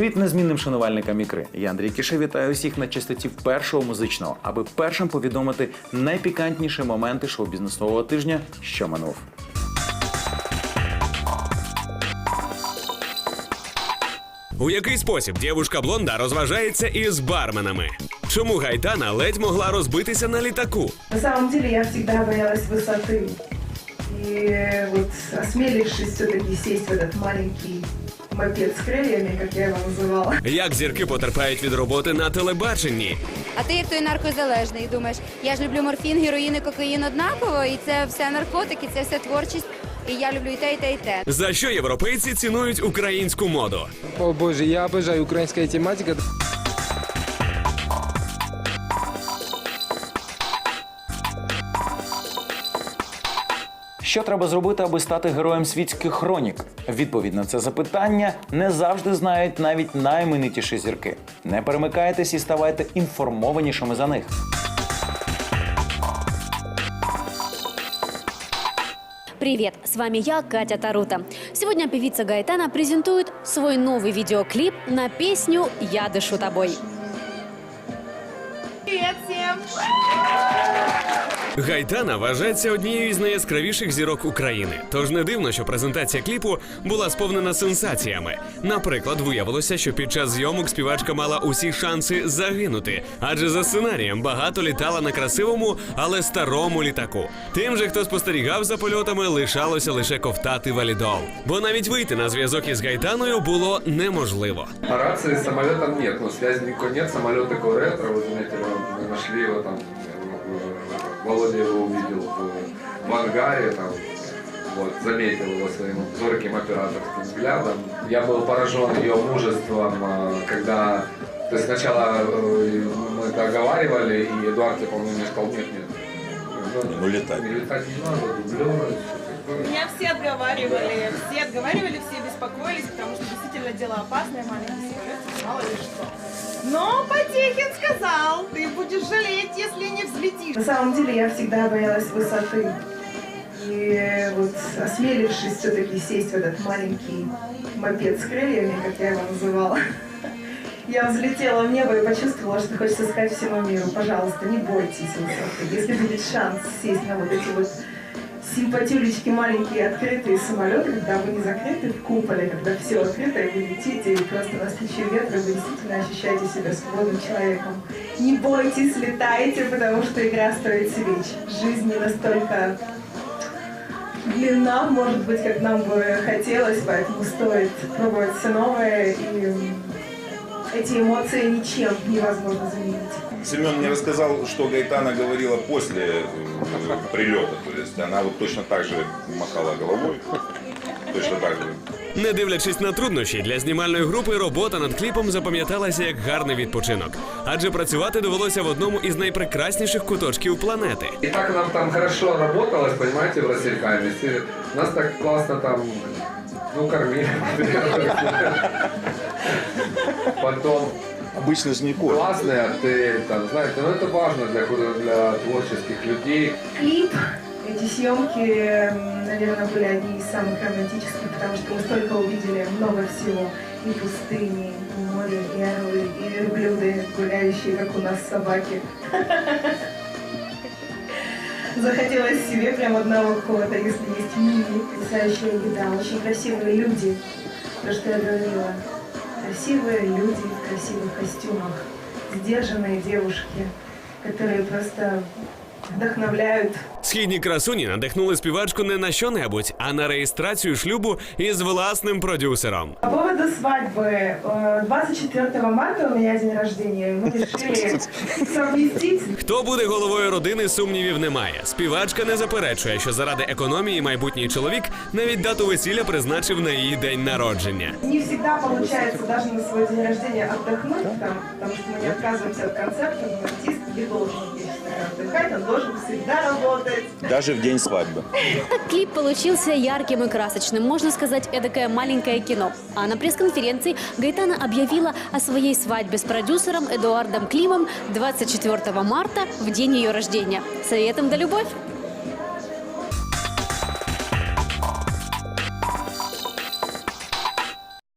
Привіт незмінним шанувальникам ікри. Я Андрій Кіше вітаю усіх на частоті першого музичного, аби першим повідомити найпікантніші моменти шоу-бізнесового тижня, що минув. У який спосіб дівушка блонда розважається із барменами? Чому Гайтана ледь могла розбитися на літаку? На самом деле я всегда боялась высоты. И вот осмелившись все-таки сесть в этот маленький мопед с крыльями, как я его называла, Як зірки потерпають від роботи на телебаченні? А ти як той наркозалежний думаєш, я ж люблю морфін, героїн і кокаїн однаково, і це все наркотики, це все творчість. І я люблю і те, і те, і те. За що європейці цінують українську моду? О боже, я обожаю украинская тематика. Що треба зробити, аби стати героєм світських хронік? Відповідь на це запитання не завжди знають навіть найіменитіші зірки. Не перемикайтесь і ставайте інформованішими за них. Привет, с вами я, Катя Тарута. Сегодня певица Гайтана презентует свой новый видеоклип на песню «Я дышу тобой». Гайтана вважається однією із найяскравіших зірок України. Тож не дивно, що презентація кліпу була сповнена сенсаціями. Наприклад, виявилося, що під час зйомок співачка мала усі шанси загинути, адже за сценарієм багато літала на красивому, але старому літаку. Тим же, хто спостерігав за польотами, лишалося лише ковтати валідол. Бо навіть вийти на зв'язок із Гайтаною було неможливо. Рации с самолетом нет, ну связи никакой нет, самолет такой ретро, заметили, мы нашли его там, э, Володя его увидел в, в ангаре, там, вот, заметил его своим зорким операторским взглядом. Я был поражен ее мужеством, э, когда, то есть сначала э, мы договаривали, и Эдуард, я помню, мне сказал, нет, нет, Ну, летать. летать не надо, дублеры, Меня все отговаривали, все отговаривали, все беспокоились, потому что действительно дело опасное, маленький секрет, мало ли что. Но Потехин сказал, ты будешь жалеть, если не взлетишь. на самом деле я всегда боялась высоты. И вот осмелившись все-таки сесть в этот маленький мопед с крыльями, как я его называла, я взлетела в небо и почувствовала, что хочется сказать всему миру, пожалуйста, не бойтесь высоты. Если будет шанс сесть на вот эти вот симпатюлечки маленькие открытые самолеты, когда вы не закрыты в куполе, когда все открыто, и вы летите, и просто на случай ветра вы действительно ощущаете себя свободным человеком. Не бойтесь, летайте, потому что игра стоит свеч. Жизнь не настолько длинна, может быть, как нам бы хотелось, поэтому стоит пробовать все новое, и эти эмоции ничем невозможно заменить. Семен мне рассказал, что Гайтана говорила после э, прилета. То есть она вот точно так же махала головой. Точно так же. Не дивлячись на труднощі, для знімальної групи робота над кліпом запам'яталася як гарний відпочинок, адже працювати довелося в одному із найпрекрасніших куточків планети. И так нам там хорошо работалось, понимаете, в Рассельхайме. Нас так классно там, ну, кормили. Потом Обычно же не кот. классный отель, там, знаете, ну это важно для, для творческих людей. Клип, эти съемки, наверное, были одни из самых романтических, потому что мы столько увидели много всего. И пустыни, и море, и орлы, и верблюды, гуляющие, как у нас собаки. Захотелось себе прям одного кота, если есть мини, потрясающая еда, очень красивые люди. То, что я говорила. Красивые люди в красивых костюмах, сдержанные девушки, которые просто вдохновляют Східні красуні надихнули співачку не на що-небудь, а на реєстрацію шлюбу із власним продюсером. По поводу свадьбы. э, 24 марта у меня день рождения. Мы решили совместить. Хто буде головою родини, сумнівів немає. Співачка не заперечує, що заради економії майбутній чоловік навіть дату весілля призначив на її день народження. Не всегда получается даже на свой день рождения отдохнуть, там, потому что мы не отказываемся от концерта, но артист не должен вечно отдыхать, он должен всегда работать. Даже в день свадьбы. Так клип получился ярким и красочным, можно сказать, эдакое маленькое кино. А на пресс-конференции Гайтана объявила о своей свадьбе с продюсером Эдуардом Климом 24 марта, в день ее рождения. Советом да любовь!